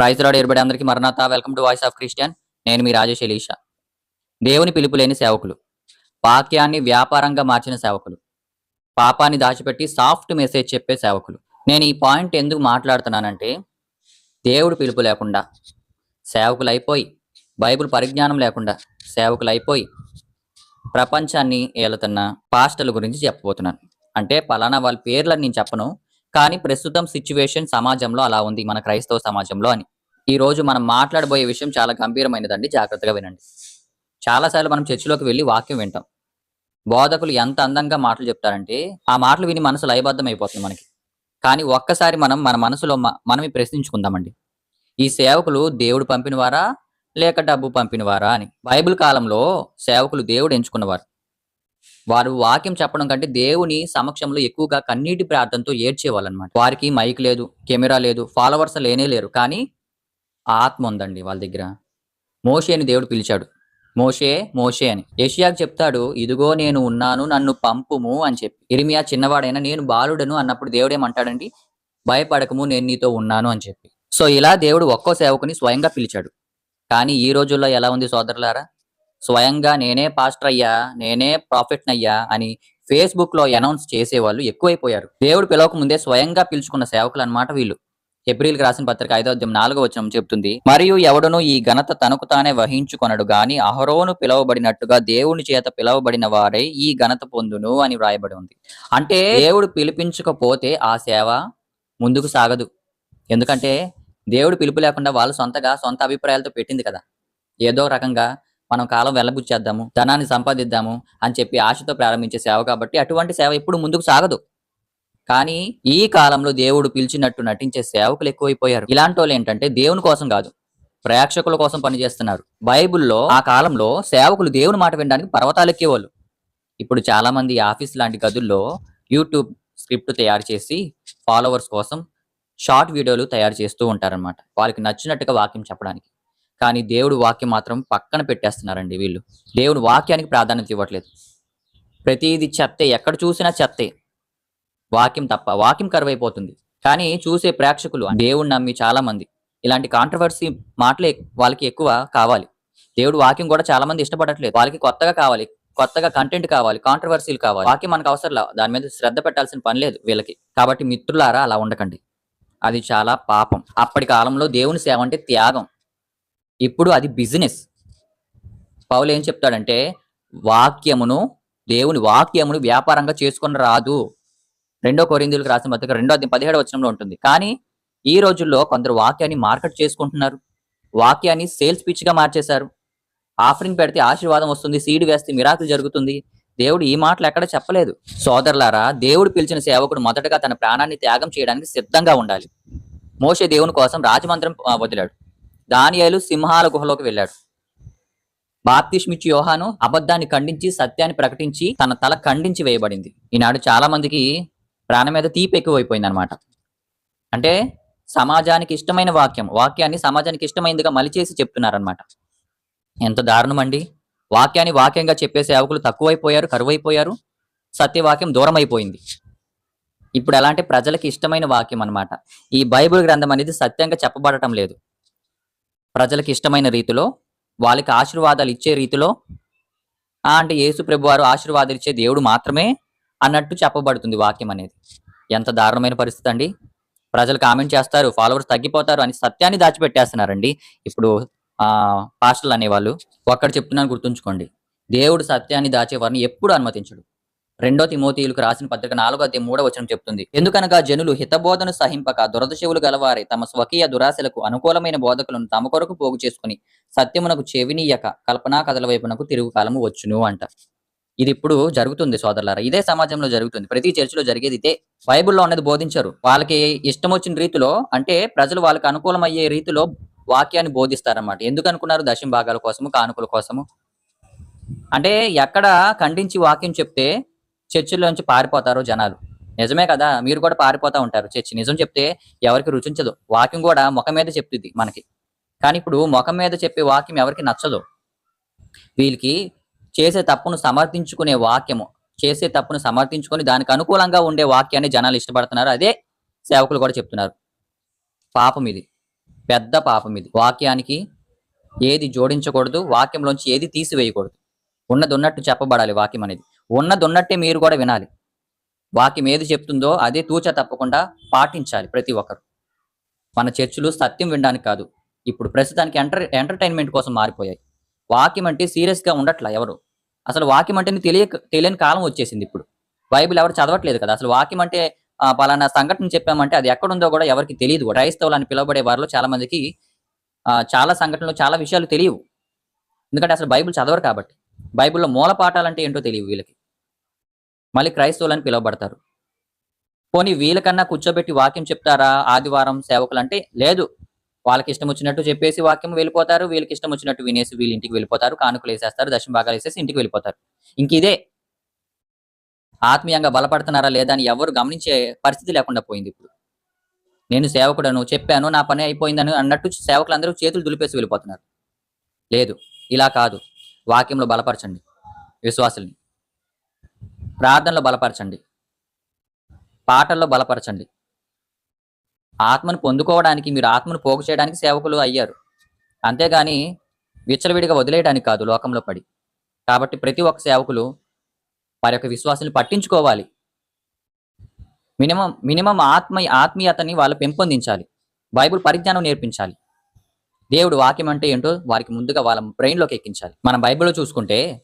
Praise రాడు ఏర్పడే అందరికీ మరణాత. Welcome to voice of Christian నేను మీ రాజేష్ ఎలీషా. దేవుని పిలుపు లేని సేవకులు వాక్యాన్ని వ్యాపారంగా మార్చిన సేవకులు పాపాన్ని దాచిపెట్టి సాఫ్ట్ మెసేజ్ చెప్పే సేవకులు. నేను ఈ పాయింట్ ఎందుకు మాట్లాడుతున్నానంటే దేవుడు పిలుపు లేకుండా సేవకులు అయిపోయి బైబిల్ పరిజ్ఞానం లేకుండా సేవకులు అయిపోయి ప్రపంచాన్ని ఏలుతున్న పాస్టర్ల గురించి చెప్పబోతున్నాను. అంటే పలానా వాళ్ళ పేర్లను నేను చెప్పను కానీ ప్రస్తుతం సిచ్యువేషన్ సమాజంలో అలా ఉంది మన క్రైస్తవ సమాజంలో అని. ఈ రోజు మనం మాట్లాడబోయే విషయం చాలా గంభీరమైనదండి. జాగ్రత్తగా వినండి. చాలాసార్లు మనం చర్చిలోకి వెళ్ళి వాక్యం వింటాం. బోధకులు ఎంత అందంగా మాటలు చెప్తారంటే ఆ మాటలు విని మనసు లయబద్ధం అయిపోతుంది మనకి. కానీ ఒక్కసారి మనం మన మనసులో మ- మనమే ప్రశ్నించుకుందామండి. ఈ సేవకులు దేవుడు పంపినవారా లేక డబ్బు పంపినవారా అని. బైబిల్ కాలంలో సేవకులు దేవుడు ఎంచుకున్నవారు. వారు వాక్యం చెప్పడం కంటే దేవుని సమక్షంలో ఎక్కువగా కన్నీటి ప్రార్థనతో ఏడ్చేవాళ్ళు అనమాట వారికి మైక్ లేదు కెమెరా లేదు ఫాలోవర్స్ లేనే లేరు. కానీ ఆత్మ ఉందండి వాళ్ళ దగ్గర. మోషే అని దేవుడు పిలిచాడు. మోషే మోషే అని. యషియాకు చెప్తాడు ఇదిగో నేను ఉన్నాను నన్ను పంపుము అని చెప్పి. ఇరిమియా చిన్నవాడైనా నేను బాలుడను అన్నప్పుడు దేవుడు ఏమంటాడండి భయపడకము నేను నీతో ఉన్నాను అని చెప్పి. సో ఇలా దేవుడు ఒక్కో సేవకుని స్వయంగా పిలిచాడు. కానీ ఈ రోజుల్లో ఎలా ఉంది సోదరులారా? స్వయంగా నేనే పాస్టర్ అయ్యా నేనే ప్రాఫిట్ అయ్యా అని ఫేస్బుక్లో అనౌన్స్ చేసేవాళ్ళు ఎక్కువైపోయారు. దేవుడు పిలవక ముందే స్వయంగా పిలుచుకున్న సేవకులు అనమాట వీళ్ళు. ఏప్రిల్కి రాసిన పత్రిక ఐదో అధ్యాయం నాలుగో వచనం చెప్తుంది మరియు ఎవడును ఈ ఘనత తనకు తానే వహించుకొనడు గాని అహరోను పిలవబడినట్టుగా దేవుని చేత పిలవబడిన వారే ఈ ఘనత పొందును అని వ్రాయబడి ఉంది. అంటే దేవుడు పిలిపించకపోతే ఆ సేవ ముందుకు సాగదు. ఎందుకంటే దేవుడు పిలుపు లేకుండా వాళ్ళు సొంతగా సొంత అభిప్రాయాలతో పెట్టింది కదా. ఏదో రకంగా మనం కాలం వెళ్ళబుచ్చేద్దాము ధనాన్ని సంపాదిద్దాము అని చెప్పి ఆశతో ప్రారంభించే సేవ కాబట్టి అటువంటి సేవ ఎప్పుడు ముందుకు సాగదు. కానీ ఈ కాలంలో దేవుడు పిలిచినట్టు నటించే సేవకులు ఎక్కువైపోయారు. ఇలాంటి వాళ్ళు ఏంటంటే దేవుని కోసం కాదు ప్రేక్షకుల కోసం పనిచేస్తున్నారు. బైబిల్లో ఆ కాలంలో సేవకులు దేవుని మాట వినడానికి పర్వతాలు ఎక్కేవాళ్ళు. ఇప్పుడు చాలా మంది ఆఫీస్ లాంటి గదుల్లో యూట్యూబ్ స్క్రిప్ట్ తయారు చేసి ఫాలోవర్స్ కోసం షార్ట్ వీడియోలు తయారు చేస్తూ ఉంటారన్నమాట. వాళ్ళకి నచ్చినట్టుగా వాక్యం చెప్పడానికి. కానీ దేవుడు వాక్యం మాత్రం పక్కన పెట్టేస్తున్నారండి వీళ్ళు. దేవుడు వాక్యానికి ప్రాధాన్యత ఇవ్వట్లేదు. ప్రతిది చెత్తే ఎక్కడ చూసినా చెత్తే. వాక్యం తప్ప వాక్యం కరువైపోతుంది. కానీ చూసే ప్రేక్షకులు దేవుణ్ణి నమ్మి చాలా మంది ఇలాంటి కాంట్రవర్సీ మాటలే వాళ్ళకి ఎక్కువ కావాలి. దేవుడు వాక్యం కూడా చాలా మంది ఇష్టపడట్లేదు. వాళ్ళకి కొత్తగా కావాలి కొత్తగా కంటెంట్ కావాలి కాంట్రవర్సీలు కావాలి. వాక్యం మనకు అవసరం దాని మీద శ్రద్ధ పెట్టాల్సిన పని లేదు వీళ్ళకి. కాబట్టి మిత్రులారా అలా ఉండకండి. అది చాలా పాపం. అప్పటి కాలంలో దేవుని సేవ అంటే త్యాగం. ఇప్పుడు అది బిజినెస్ పౌలు ఏం చెప్తాడంటే వాక్యమును దేవుని వాక్యమును వ్యాపారంగా చేసుకుని రాదు. రెండో కొరిందులకు రాసిన పత్రిక రెండో అధ్యాయం పదిహేడు వచనంలో ఉంటుంది. కానీ ఈ రోజుల్లో కొందరు వాక్యాన్ని మార్కెట్ చేసుకుంటున్నారు. వాక్యాన్ని సేల్స్ పిచ్గా మార్చేశారు. ఆఫరింగ్ పెడితే ఆశీర్వాదం వస్తుంది సీడ్ వేస్తే మిరాకులు జరుగుతుంది. దేవుడు ఈ మాటలు ఎక్కడ చెప్పలేదు. సోదరులారా దేవుడు పిలిచిన సేవకుడు మొదటగా తన ప్రాణాన్ని త్యాగం చేయడానికి సిద్ధంగా ఉండాలి. మోసే దేవుని కోసం రాజమంత్రం వదిలాడు. దానియాలు సింహాల గుహలోకి వెళ్ళాడు. బాప్తిష్మిచ్చి యోహాను అబద్ధాన్ని ఖండించి సత్యాన్ని ప్రకటించి తన తల ఖండించి వేయబడింది. ఈనాడు చాలా మందికి ప్రాణం మీద తీపి ఎక్కువైపోయింది అనమాట అంటే సమాజానికి ఇష్టమైన వాక్యం వాక్యాన్ని సమాజానికి ఇష్టమైనదిగా మలిచేసి చెప్తున్నారనమాట ఎంత దారుణం అండి వాక్యాన్ని వాక్యంగా చెప్పే సేవకులు తక్కువైపోయారు కరువైపోయారు. సత్యవాక్యం దూరం అయిపోయింది ఇప్పుడు ఎలా అంటే ప్రజలకి ఇష్టమైన వాక్యం అనమాట ఈ బైబిల్ గ్రంథం అనేది సత్యంగా చెప్పబడటం లేదు. ప్రజలకు ఇష్టమైన రీతిలో వాళ్ళకి ఆశీర్వాదాలు ఇచ్చే రీతిలో అంటే యేసు ప్రభు వారు ఆశీర్వాదాలు ఇచ్చే దేవుడు మాత్రమే అన్నట్టు చెప్పబడుతుంది వాక్యం అనేది. ఎంత దారుణమైన పరిస్థితి అండి. ప్రజలు కామెంట్ చేస్తారు ఫాలోవర్స్ తగ్గిపోతారు అని సత్యాన్ని దాచిపెట్టేస్తున్నారండి. ఇప్పుడు ఆ పాస్టర్లు అనేవాళ్ళు ఒక్కడ చెప్తున్నాను గుర్తుంచుకోండి. దేవుడు సత్యాన్ని దాచేవారిని ఎప్పుడు అనుమతించడు. రెండో తిమోతీయులకు రాసిన పత్రిక నాలుగో అధ్యాయం మూడో వచనం చెప్తుంది. ఎందుకనగా జనులు హితబోధను సహింపక దురదశవులు గలవారే తమ స్వకీయ దురాశలకు అనుకూలమైన బోధకులను తమ కొరకు పోగు చేసుకుని సత్యమునకు చెవినీయక కల్పనా కథల వైపునకు తిరుగు కాలము వచ్చును అంట. ఇది ఇప్పుడు జరుగుతుంది సోదరులారా. ఇదే సమాజంలో జరుగుతుంది. ప్రతి చర్చిలో జరిగేది ఇదే. బైబిల్లో ఉన్నది బోధించరు. వాళ్ళకి ఇష్టం వచ్చిన రీతిలో అంటే ప్రజలు వాళ్ళకి అనుకూలమయ్యే రీతిలో వాక్యాన్ని బోధిస్తారన్నమాట. ఎందుకు అనుకున్నారు? దశం భాగాల కోసము కానుకల కోసము. అంటే ఎక్కడ ఖండించి వాక్యం చెప్తే చర్చిలోంచి పారిపోతారు జనాలు. నిజమే కదా? మీరు కూడా పారిపోతా ఉంటారు చర్చి. నిజం చెప్తే ఎవరికి రుచించదు. వాక్యం కూడా ముఖం మీద చెప్తుంది మనకి. కానీ ఇప్పుడు ముఖం మీద చెప్పే వాక్యం ఎవరికి నచ్చదు. వీళ్ళకి చేసే తప్పును సమర్థించుకునే వాక్యము. చేసే తప్పును సమర్థించుకొని దానికి అనుకూలంగా ఉండే వాక్యాన్ని జనాలు ఇష్టపడుతున్నారు. అదే సేవకులు కూడా చెప్తున్నారు. పాపం ఇది. పెద్ద పాపం ఇది. వాక్యానికి ఏది జోడించకూడదు వాక్యంలోంచి ఏది తీసివేయకూడదు. ఉన్నది ఉన్నట్టు చెప్పబడాలి వాక్యం అనేది. ఉన్నది ఉన్నట్టే మీరు కూడా వినాలి. వాక్యం ఏది చెప్తుందో అదే తూచ తప్పకుండా పాటించాలి ప్రతి ఒక్కరు. మన చర్చిలు సత్యం వినడానికి కాదు. ఇప్పుడు ప్రస్తుతానికి ఎంటర్ ఎంటర్టైన్మెంట్ కోసం మారిపోయాయి. వాక్యం అంటే సీరియస్గా ఉండట్లా ఎవరు? అసలు వాక్యం అంటే తెలియక తెలియని కాలం వచ్చేసింది ఇప్పుడు. బైబిల్ ఎవరు చదవట్లేదు కదా. అసలు వాక్యం అంటే పలానా సంఘటన చెప్పామంటే అది ఎక్కడుందో కూడా ఎవరికి తెలియదు క్రైస్తవులు అని పిలువబడే వారిలో చాలా మందికి చాలా సంఘటనలు చాలా విషయాలు తెలియవు. ఎందుకంటే అసలు బైబిల్ చదవరు కాబట్టి. బైబిల్లో మూల పాఠాలంటే ఏంటో తెలియవు వీళ్ళకి. మళ్ళీ క్రైస్తవులు అని పిలువబడతారు. పోనీ వీళ్ళకన్నా కూర్చోబెట్టి వాక్యం చెప్తారా? ఆదివారం సేవకులు అంటే లేదు. వాళ్ళకి ఇష్టం వచ్చినట్టు చెప్పేసి వాక్యం వెళ్ళిపోతారు. వీళ్ళకి ఇష్టం వచ్చినట్టు వినేసి వీళ్ళ ఇంటికి వెళ్ళిపోతారు. కానుకలు వేసేస్తారు. దశమ భాగాలు వేసేసి ఇంటికి వెళ్ళిపోతారు. ఇంక ఇదే ఆత్మీయంగా బలపడుతున్నారా లేదా అని ఎవరు గమనించే పరిస్థితి లేకుండా పోయింది ఇప్పుడు. నేను సేవకుడను చెప్పాను నా పని అయిపోయిందని అన్నట్టు సేవకులందరూ చేతులు దులిపేసి వెళ్ళిపోతున్నారు. లేదు ఇలా కాదు. వాక్యంలో బలపరచండి. విశ్వాసుల్ని. ప్రార్థనలో బలపరచండి. పాటల్లో బలపరచండి. ఆత్మను పొందుకోవడానికి మీరు ఆత్మను పోగు చేయడానికి సేవకులు అయ్యారు. అంతేగాని విచ్చలవిడిగా వదిలేయడానికి కాదు లోకంలో పడి. కాబట్టి ప్రతి ఒక్క సేవకులు వారి యొక్క విశ్వాసాన్ని పట్టించుకోవాలి. మినిమం మినిమం ఆత్మ ఆత్మీయతని వాళ్ళు పెంపొందించాలి. బైబిల్ పరిజ్ఞానం నేర్పించాలి. దేవుడు వాక్యం అంటే ఏంటో వారికి ముందుగా వాళ్ళ బ్రెయిన్లోకి ఎక్కించాలి. మనం బైబిల్లో చూసుకుంటే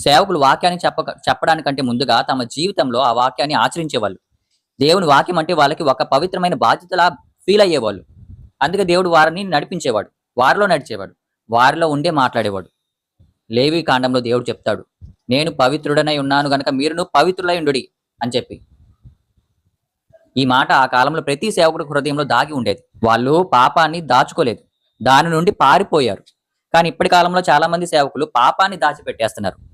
సేవకులు వాక్యాన్ని చెప్పక చెప్పడానికంటే ముందుగా తమ జీవితంలో ఆ వాక్యాన్ని ఆచరించేవాళ్ళు. దేవుని వాక్యం అంటే వాళ్ళకి ఒక పవిత్రమైన బాధ్యతలా ఫీల్ అయ్యేవాళ్ళు. అందుకే దేవుడు వారిని నడిపించేవాడు వారిలో నడిచేవాడు వారిలో ఉండే మాట్లాడేవాడు. లేవి కాండంలో దేవుడు చెప్తాడు నేను పవిత్రుడనై ఉన్నాను గనక మీరును పవిత్రులై ఉండుడి అని చెప్పి. ఈ మాట ఆ కాలంలో ప్రతి సేవకుడి హృదయంలో దాగి ఉండేది. వాళ్ళు పాపాన్ని దాచుకోలేదు దాని నుండి పారిపోయారు. కానీ ఇప్పటి కాలంలో చాలా మంది సేవకులు పాపాన్ని దాచిపెట్టేస్తున్నారు.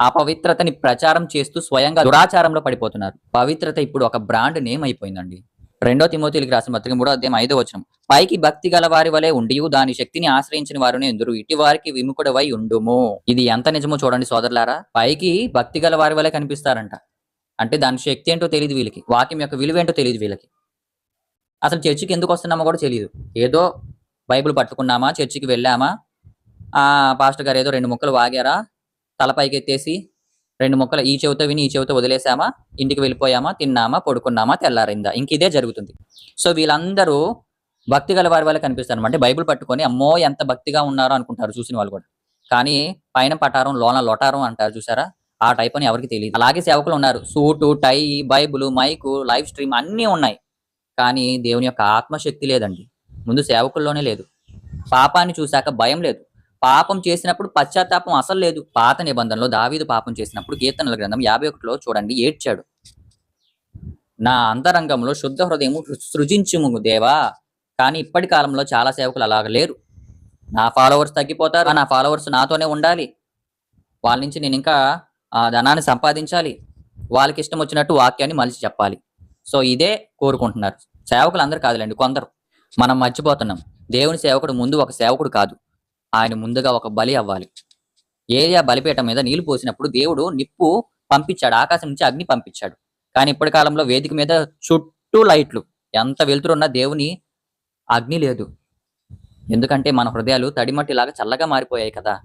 అపవిత్రతని ప్రచారం చేస్తూ స్వయంగా దురాచారంలో పడిపోతున్నారు. పవిత్రత ఇప్పుడు ఒక బ్రాండ్ నేమ్ అయిపోయిందండి. రెండో తిమోతిలికి రాసిన పత్రిక మూడో అధ్యాయం ఐదో వచనం. పైకి భక్తి గల వారి వలె ఉండి దాని శక్తిని ఆశ్రయించిన వారిని ఎందురు? ఇటు వారికి విముకుడవై ఉండుము. ఇది ఎంత నిజమో చూడండి సోదరులారా. పైకి భక్తి గల వారి వలె కనిపిస్తారంట. అంటే దాని శక్తి ఏంటో తెలియదు వీళ్ళకి. వాక్యం యొక్క విలువ ఏంటో తెలియదు వీళ్ళకి. అసలు చర్చికి ఎందుకు వస్తున్నామో కూడా తెలియదు ఏదో బైబిల్ పట్టుకున్నామా? చర్చికి వెళ్ళామా? ఆ పాస్టర్ గారు ఏదో రెండు ముక్కలు వాగారా? తలపైకి ఎత్తేసి రెండు ముక్కలు ఈ చెవితో విని ఈ చెవితో వదిలేసామా? ఇంటికి వెళ్ళిపోయామా? తిన్నామా? పడుకున్నామా? తెల్లారిందా? ఇంక ఇదే జరుగుతుంది. సో వీళ్ళందరూ భక్తి గల వారి వల్ల కనిపిస్తారు అంటే బైబిల్ పట్టుకొని అమ్మో ఎంత భక్తిగా ఉన్నారో అనుకుంటారు చూసిన వాళ్ళు కూడా. కానీ పైన పటారం లోన లొటారం అంటారు చూసారా? ఆ టైప్ అని ఎవరికి తెలియదు. అలాగే సేవకులు ఉన్నారు. Suit tie Bible mic live stream అన్నీ ఉన్నాయి. కానీ దేవుని యొక్క ఆత్మశక్తి లేదండి. ముందు సేవకుల్లోనే లేదు. పాపాన్ని చూశాక భయం లేదు. పాపం చేసినప్పుడు పశ్చాత్తాపం అసలు లేదు. పాత నిబంధనలో దావీదు పాపం చేసినప్పుడు కీర్తనల గ్రంథం యాభై ఒకటిలో చూడండి ఏడ్చాడు. నా అంతరంగంలో శుద్ధ హృదయము సృజించుము దేవా కానీ ఇప్పటి కాలంలో చాలా సేవకులు అలాగ లేరు. నా ఫాలోవర్స్ తగ్గిపోతారు నా ఫాలోవర్స్ నాతోనే ఉండాలి. వాళ్ళ నుంచి నేను ఇంకా ఆ ధనాన్ని సంపాదించాలి. వాళ్ళకి ఇష్టం వచ్చినట్టు వాక్యాన్ని మలిచి చెప్పాలి. సో ఇదే కోరుకుంటున్నారు. సేవకులు అందరు కాదులేండి కొందరు. మనం మర్చిపోతున్నాం. దేవుని సేవకుడు ముందు ఒక సేవకుడు కాదు. ఆయన ముందుగా ఒక బలి అవ్వాలి. ఏరియా బలిపీఠం మీద నీళ్ళు పోసినప్పుడు దేవుడు నిప్పు పంపించాడు. ఆకాశం నుంచి అగ్ని పంపించాడు. కానీ ఇప్పటి కాలంలో వేదిక మీద చుట్టూ లైట్లు. ఎంత వెలుతురున్నా దేవుని అగ్ని లేదు. ఎందుకంటే మన హృదయాలు తడిమట్టిలాగా చల్లగా మారిపోయాయి కదా.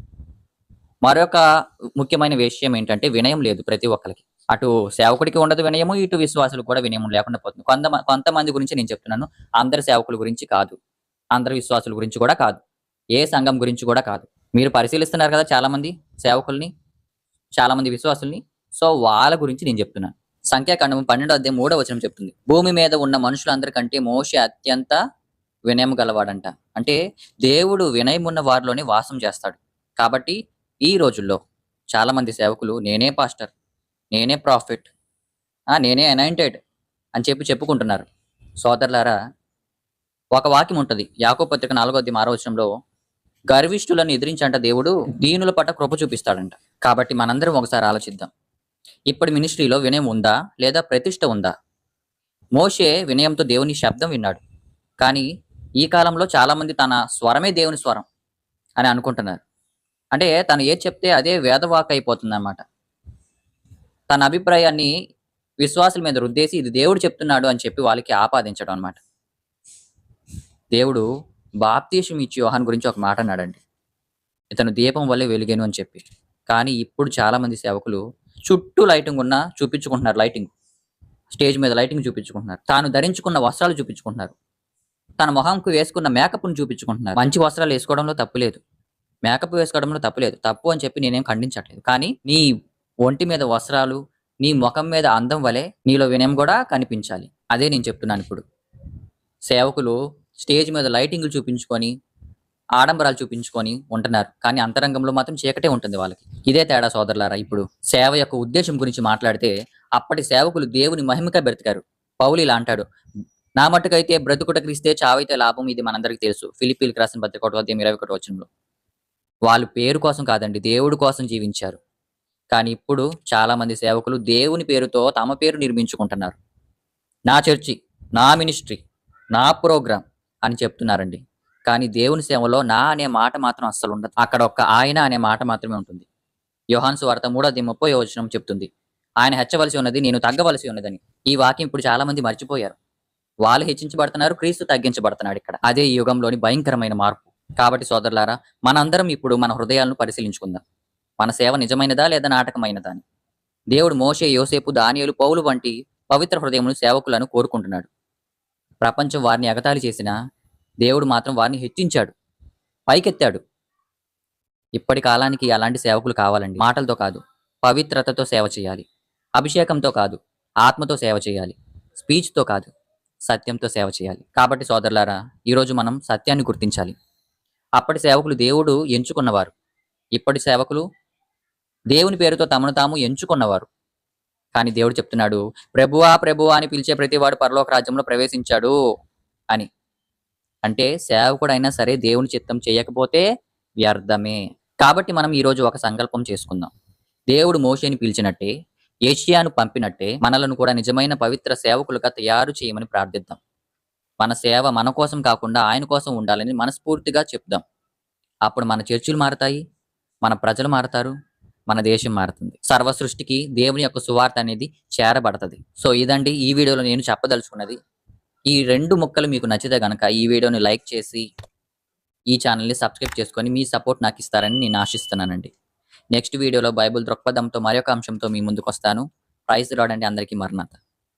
మరొక ముఖ్యమైన విషయం ఏంటంటే వినయం లేదు ప్రతి ఒక్కరికి. అటు సేవకుడికి ఉండదు వినయము ఇటు విశ్వాసులు కూడా వినయం లేకుండా పోతుంది. కొంత కొంతమంది గురించి నేను చెప్తున్నాను. అందరి సేవకుల గురించి కాదు. అందరి విశ్వాసుల గురించి కూడా కాదు. ఏ సంఘం గురించి కూడా కాదు. మీరు పరిశీలిస్తున్నారు కదా చాలామంది సేవకుల్ని చాలామంది విశ్వాసుల్ని. సో వాళ్ళ గురించి నేను చెప్తున్నాను సంఖ్యాకాండం పన్నెండో అధ్యాయం మూడో వచనం చెప్తుంది. భూమి మీద ఉన్న మనుషులందరికంటే మోషే అత్యంత వినయం గలవాడంట. అంటే దేవుడు వినయం ఉన్న వారిలోనే వాసం చేస్తాడు. కాబట్టి ఈ రోజుల్లో చాలామంది సేవకులు నేనే పాస్టర్ నేనే ప్రాఫిట్ నేనే అనాయింటెడ్ అని చెప్పి చెప్పుకుంటున్నారు. సోదరులారా ఒక వాక్యం ఉంటుంది. యాకో పత్రిక నాలుగో అధ్యాయం ఆరో వచనంలో గర్విష్ఠులను ఎదిరించంట దేవుడు దీనుల పట్ల కృప చూపిస్తాడంట. కాబట్టి మనందరం ఒకసారి ఆలోచిద్దాం. ఇప్పటి మినిస్ట్రీలో వినయం ఉందా? లేదా ప్రతిష్ట ఉందా? మోషే వినయంతో దేవుని శబ్దం విన్నాడు. కానీ ఈ కాలంలో చాలామంది తన స్వరమే దేవుని స్వరం అని అనుకుంటున్నారు. అంటే తను ఏది చెప్తే అదే వేదవాక్ అయిపోతుంది అన్నమాట తన అభిప్రాయాన్ని విశ్వాసుల మీద రుద్దేసి ఇది దేవుడు చెప్తున్నాడు అని చెప్పి వాళ్ళకి ఆపాదించడం అనమాట దేవుడు బాప్తీషం ఇచ్చి యోహాన్ గురించి ఒక మాట అన్నాడండి. ఇతను దీపం వల్లే వెలిగాను అని చెప్పి. కానీ ఇప్పుడు చాలామంది సేవకులు చుట్టూ లైటింగ్ ఉన్నా చూపించుకుంటున్నారు లైటింగ్. స్టేజ్ మీద లైటింగ్ చూపించుకుంటున్నారు. తాను ధరించుకున్న వస్త్రాలు చూపించుకుంటున్నారు. తన మొహంకు వేసుకున్న మేకప్ను చూపించుకుంటున్నారు. మంచి వస్త్రాలు వేసుకోవడంలో తప్పు లేదు. మేకప్ వేసుకోవడంలో తప్పు లేదు. తప్పు అని చెప్పి నేనేం ఖండించట్లేదు. కానీ నీ ఒంటి మీద వస్త్రాలు నీ ముఖం మీద అందం వలె నీలో వినయం కూడా కనిపించాలి. అదే నేను చెప్తున్నాను ఇప్పుడు. సేవకులు స్టేజ్ మీద లైటింగ్లు చూపించుకొని ఆడంబరాలు చూపించుకొని ఉంటున్నారు. కానీ అంతరంగంలో మాత్రం చీకటే ఉంటుంది వాళ్ళకి. ఇదే తేడా సోదరులారా ఇప్పుడు సేవ యొక్క ఉద్దేశం గురించి మాట్లాడితే అప్పటి సేవకులు దేవుని మహిమగా బ్రతికారు. పౌలు ఇలా అంటాడు నా మట్టుకైతే బ్రతుకుట క్రిస్తే చావైతే లాభం ఇది మనందరికీ తెలుసు. ఫిలిపీలకు రాసిన పత్రిక వద్ద ఇరవై ఒకటి వచనంలో వాళ్ళు పేరు కోసం కాదండి దేవుడి కోసం జీవించారు. కానీ ఇప్పుడు చాలా మంది సేవకులు దేవుని పేరుతో తమ పేరు నిర్మించుకుంటున్నారు. నా చర్చి నా మినిస్ట్రీ నా ప్రోగ్రాం అని చెప్తున్నారండి. కానీ దేవుని సేవలో నా అనే మాట మాత్రం అస్సలు ఉండదు. అక్కడ ఒక్క ఆయన అనే మాట మాత్రమే ఉంటుంది. యోహాన్సు వార్త మూడోది ముప్పై వచనం చెప్తుంది. ఆయన హెచ్చవలసి ఉన్నది నేను తగ్గవలసి ఉన్నదని. ఈ వాక్యం ఇప్పుడు చాలా మంది మర్చిపోయారు. వాళ్ళు హెచ్చించబడుతున్నారు క్రీస్తు తగ్గించబడుతున్నాడు ఇక్కడ. అదే ఈ యుగంలోని భయంకరమైన మార్పు. కాబట్టి సోదరులారా మనందరం ఇప్పుడు మన హృదయాలను పరిశీలించుకుందాం. మన సేవ నిజమైనదా లేదా నాటకమైనదా అని. దేవుడు మోషే యోసేపు దానియేలు పౌలు వంటి పవిత్ర హృదయములు సేవకులను కోరుకుంటున్నాడు. ప్రపంచం వారిని ఎగతాళి చేసినా దేవుడు మాత్రం వారిని హెచ్చించాడు. పైకెత్తాడు. ఇప్పటి కాలానికి అలాంటి సేవకులు కావాలండి. మాటలతో కాదు పవిత్రతతో సేవ చేయాలి. అభిషేకంతో కాదు ఆత్మతో సేవ చేయాలి. స్పీచ్తో కాదు సత్యంతో సేవ చేయాలి. కాబట్టి సోదరులారా ఈరోజు మనం సత్యాన్ని గుర్తించాలి. అప్పటి సేవకులు దేవుడు ఎంచుకున్నవారు. ఇప్పటి సేవకులు దేవుని పేరుతో తమను తాము ఎంచుకున్నవారు. కానీ దేవుడు చెప్తున్నాడు ప్రభువా ప్రభువా అని పిలిచే ప్రతివాడు పరలోక రాజ్యంలో ప్రవేశించాడు అని. అంటే సేవకుడైనా సరే దేవుని చిత్తం చేయకపోతే వ్యర్థమే. కాబట్టి మనం ఈరోజు ఒక సంకల్పం చేసుకుందాం. దేవుడు మోషేని పిలిచినట్టే ఏషియాను పంపినట్టే మనలను కూడా నిజమైన పవిత్ర సేవకులుగా తయారు చేయమని ప్రార్థిద్దాం. మన సేవ మన కోసం కాకుండా ఆయన కోసం ఉండాలని మనస్ఫూర్తిగా చెప్దాం. అప్పుడు మన చర్చిలు మారతాయి మన ప్రజలు మారతారు మన దేశం మారుతుంది. సర్వ సృష్టికి దేవుని యొక్క సువార్త అనేది చేరబడుతుంది. సో ఇదండి ఈ వీడియోలో నేను చెప్పదలుచుకున్నది. ఈ రెండు ముక్కలు మీకు నచ్చితే గనక ఈ వీడియోని లైక్ చేసి ఈ ఛానల్ని సబ్స్క్రైబ్ చేసుకొని మీ సపోర్ట్ నాకు ఇస్తారని నేను ఆశిస్తున్నానండి. నెక్స్ట్ వీడియోలో బైబుల్ దృక్పథంతో మరొక అంశంతో మీ ముందుకు వస్తాను ప్రైజ్ రాడండి అందరికీ మరణత